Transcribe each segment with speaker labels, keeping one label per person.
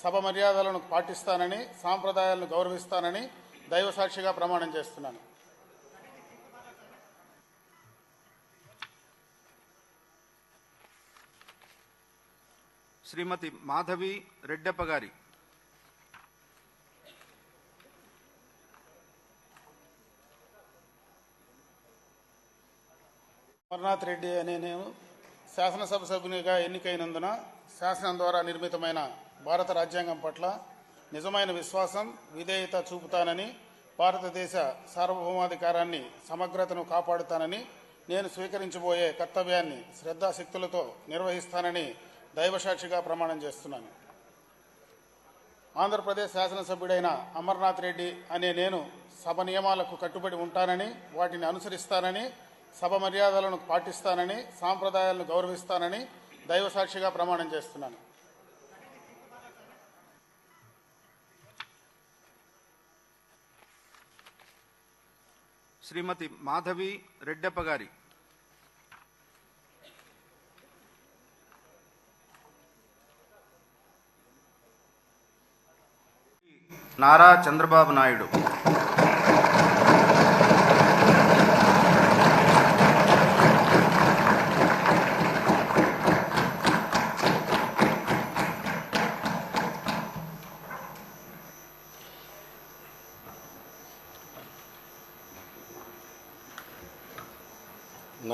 Speaker 1: సభ మర్యాదలను పాటిస్తానని సాంప్రదాయాలను గౌరవిస్తానని దైవసాక్షిగా ప్రమాణం చేస్తున్నాను.
Speaker 2: శ్రీమతి మాధవి రెడ్డప్ప గారి.
Speaker 1: అమర్నాథ్ రెడ్డి అనే నేను శాసనసభ సభ్యునిగా ఎన్నికైనందున శాసనం ద్వారా నిర్మితమైన భారత రాజ్యాంగం పట్ల నిజమైన విశ్వాసం విధేయత చూపుతానని భారతదేశ సార్వభౌమాధికారాన్ని సమగ్రతను కాపాడుతానని నేను స్వీకరించబోయే కర్తవ్యాన్ని శ్రద్ధాశక్తులతో నిర్వహిస్తానని దైవసాక్షిగా ప్రమాణం చేస్తున్నాను. ఆంధ్రప్రదేశ్ శాసనసభ్యుడైన అమర్నాథ్ రెడ్డి అనే నేను సభ నియమాలకు కట్టుబడి ఉంటానని వాటిని అనుసరిస్తానని సభ మర్యాదలను పాటిస్తానని సాంప్రదాయాలను గౌరవిస్తానని దైవసాక్షిగా ప్రమాణం చేస్తున్నాను.
Speaker 2: శ్రీమతి మాధవి రెడ్డప్ప గారి. నారా చంద్రబాబు నాయుడు.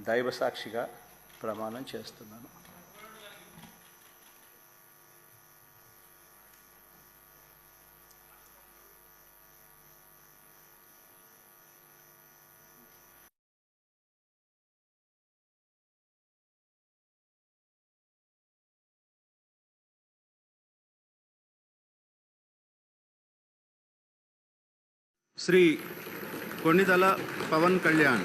Speaker 3: దైవసాక్షిగా ప్రమాణం చేస్తున్నాను.
Speaker 2: శ్రీ కొన్నిదల పవన్ కళ్యాణ్.